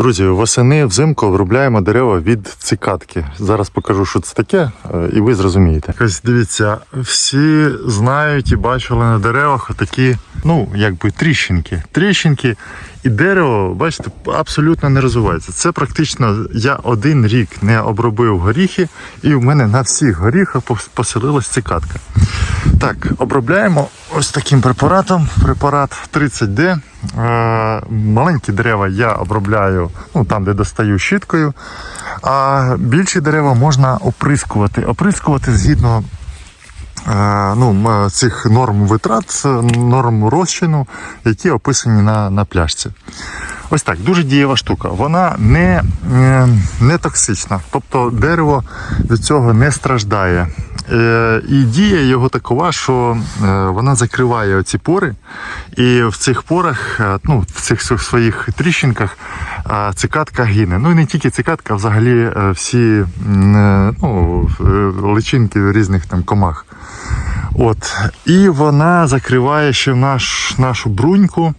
Друзі, восени взимку обробляємо дерева від цикадки. Зараз покажу, що це таке, е, і ви зрозумієте. Ось дивіться, всі знають і бачили на деревах такі, ну, якби тріщинки. Тріщинки, і дерево, бачите, абсолютно не розвивається. Це практично я один рік не обробив горіхи, і в мене на всіх горіхах пос- поселилась цикадка. Так, обробляємо ось таким препаратом. Препарат 30D. Е, маленькі дерева я обробляю ну, там, де достаю щіткою. А більші дерева можна оприскувати. Оприскувати згідно е, ну, цих норм витрат, норм розчину, які описані на, на пляшці. Ось так, дуже дієва штука. Вона не, е, не токсична, тобто дерево від цього не страждає. Е, І дія його такова, що е, вона закриває оці пори, і в цих порах, е, ну, в цих своїх- тріщинках цикадка гине. Ну і не тільки цикадка, а взагалі всі ну, личинки різних там комах. От. І вона закриває ще наш, нашу бруньку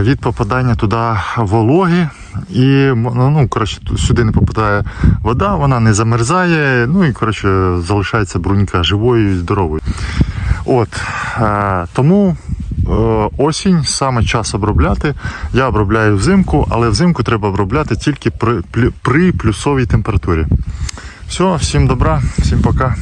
від попадання туди вологи. І ну, коротше, сюди не попадає вода, вона не замерзає, ну і коротше, залишається брунька живою і здоровою. От, е, тому е, осінь саме час обробляти. Я обробляю взимку, але взимку треба обробляти тільки при, при плюсовій температурі. Все, всім добра, всім пока.